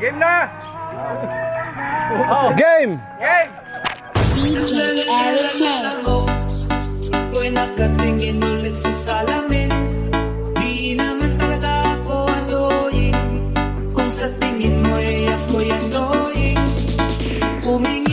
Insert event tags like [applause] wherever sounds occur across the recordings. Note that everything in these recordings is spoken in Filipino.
Game na! Game! Game! DJ Eric. Ako'y nakatingin ulit sa salamin Di naman talaga ako annoying Kung sa tingin mo'y ako'y annoying Humingin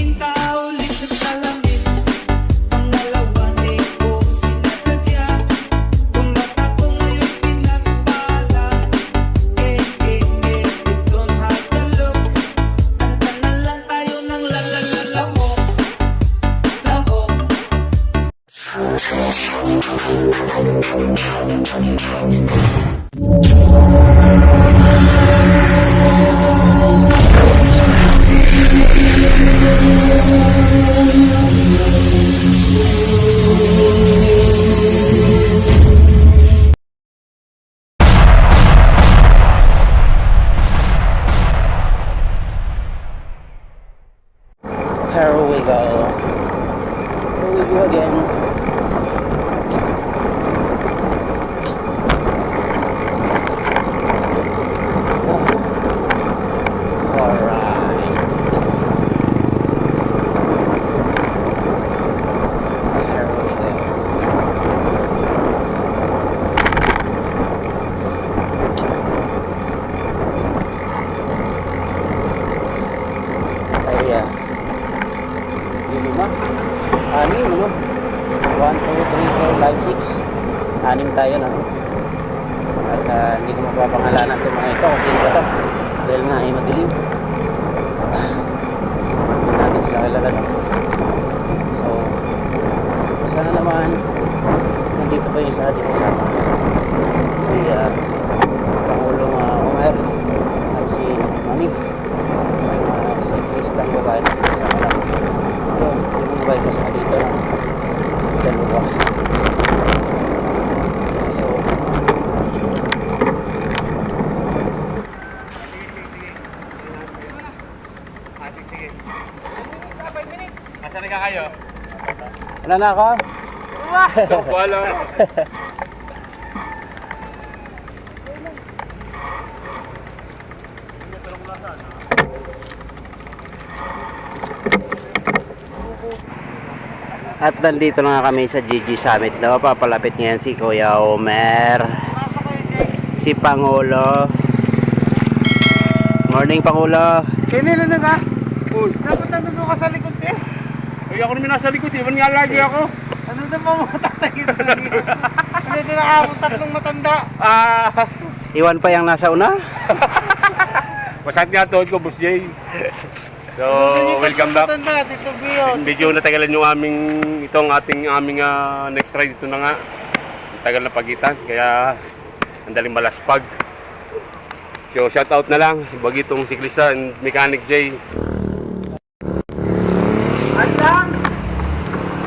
natin sila kilala, no? So, sana naman nandito pa yung isa ating kasama. Si ah, Pangulong uh, Omer at si Mami may mga cyclistang babae na kasama lang. Ayun, yung babae kasi dito lang. Dalawa. So, Asan na ka kayo? ano na ako? Wala. [laughs] At nandito na nga kami sa GG Summit daw. Papalapit ngayon si Kuya Omer. Si Pangulo. Morning Pangulo. Kinila na ka? Uy. Dapat nandun ka sa likod eh. Uy, ako naman nasa likod. Iban nga lagi ako. Ano na pa mga tatagin? Ano na nakakabot tatlong matanda? Ah, Iwan pa yung nasa una. [laughs] masakit nga tuhod ko, Boss Jay. So, welcome back. Medyo natagalan yung aming, itong ating aming ah, next ride. Ito na nga. Ang tagal na pagitan. Kaya, ang daling malaspag. So, shout out na lang. Bagitong siklista and mechanic Jay.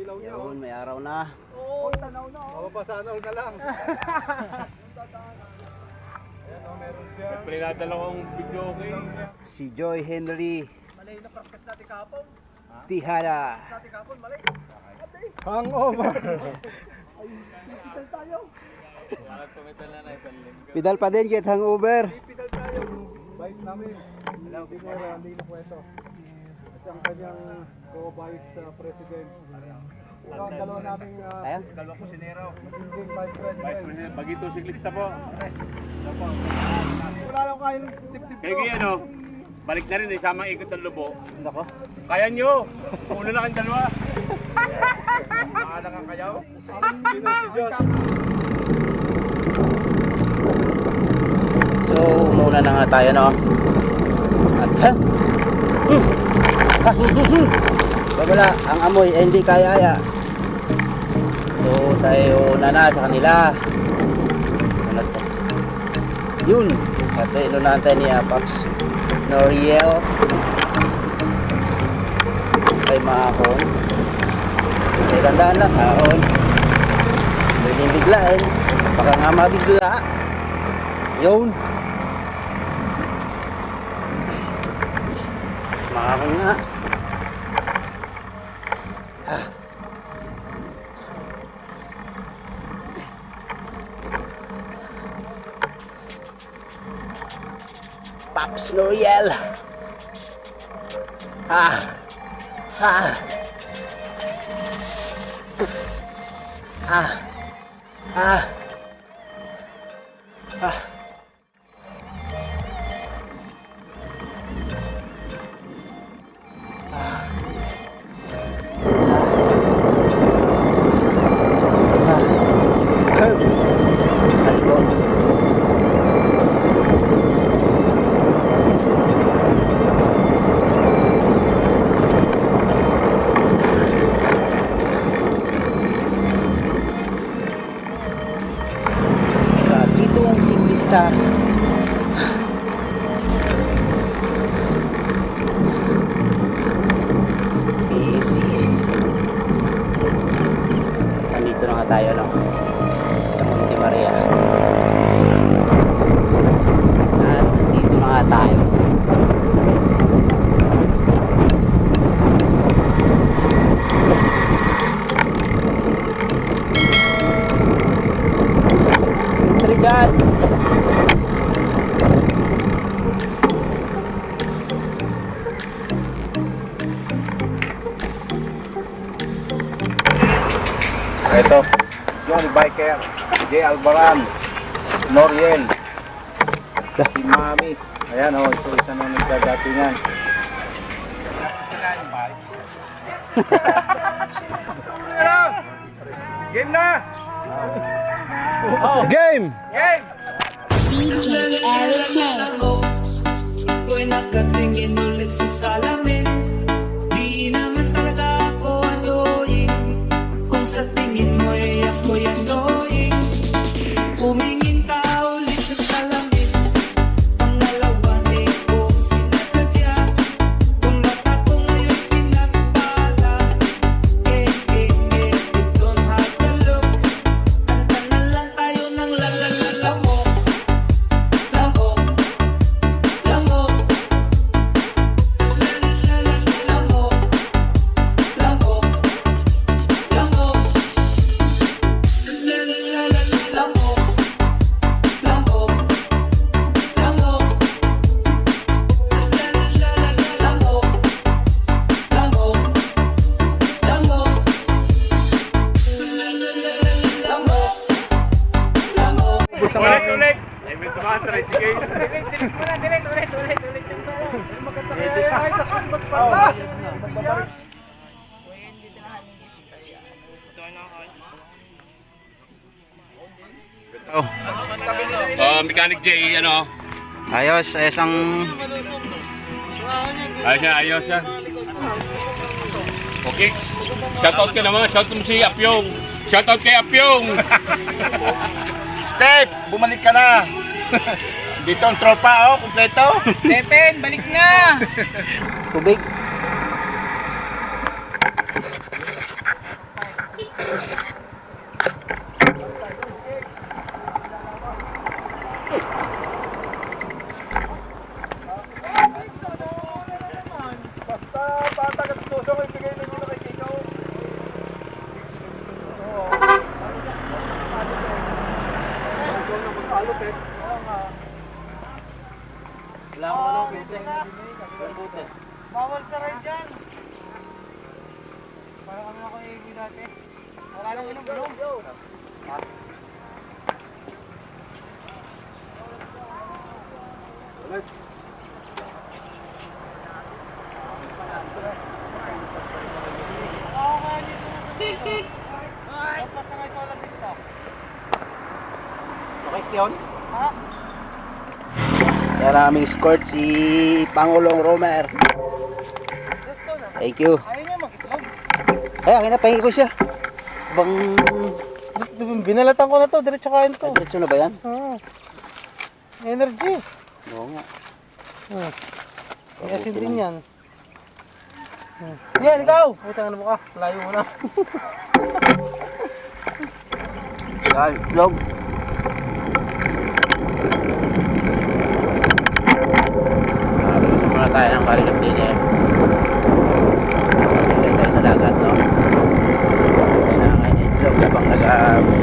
Yun, may araw na. Mapapasana all na lang. May pinadala kong video okay. Si Joy Henry Malay na practice natin kahapon. Tihara. Natin kahapon, malay. Hangover. Pidal pa din get hangover. Pidal tayo. Vice namin. Alam, Pinero, hindi na kwento. At ang kanyang co-vice uh, president. Ito ang dalawa naming uh, Tayo? dalawa ko sinero. Magiging vice president. Vice President, bagitong siklista po. Wala lang kayong tip-tip Kaya kaya ano, balik na rin, isama ikot ng lubo. Nako. Kaya nyo! Uno na kayong dalawa. Maalang ang kayaw. Si Diyos? So, muna na nga tayo no. At? [laughs] Hmm. [laughs] Babala, ang amoy ay hindi kayaya. So tayo una na sa kanila. Yun. At inunahan tayo ni uh, Noriel. Kay mga kon. Kaya tandaan lang sa kon. Pwede biglain. Baka nga mabigla. Yun. Yun. Maakon nga. Ah. Pops Noriel. Ah. Ah. Ah. Ah. Ah. Ito, yung biker, J. Albaran, Noriel, si Mami. Ayan o, oh, ito isa na nagdadati niyan. Game na! Game! Game! Tumakas na sige. Oh, Mechanic J, ano? Ayos, ayos ang... Ayos siya, ayos siya. Okay. Shoutout ka naman. Shoutout mo si Apyong. Shoutout kay Apyong. Step, bumalik ka na. Dito ang tropa, oh, kumpleto. Tubig. Basta patag at tuso ko, ibigay ninyo na kay Chico. Bawal sa ride dyan. Para kami ako i dati. Wala nang inom, inom. Ako kaya dito na sa dito. Lampas na kayo sa Ola Vista. Okay, yun. Ha? Kaya namin escort si Pangulong Romer. Thank you. Ayaw niya mag-itlog. Ay, akin na, pahingi ko siya. Bang... Binalatan ko na to, diretso kain to. Diretso na ba yan? Ah. Energy. Oo nga. Ah. May asin din yan. Hmm. Yan, ikaw! Puta ano mo ka? Layo mo na. [laughs] Yan, log. Nakabilis muna tayo ng karisap din eh. Sasabay tayo sa dagat, no? Kailangan itlog habang nag-anak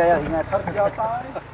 Alak na yun. Ingat kayo, ingat.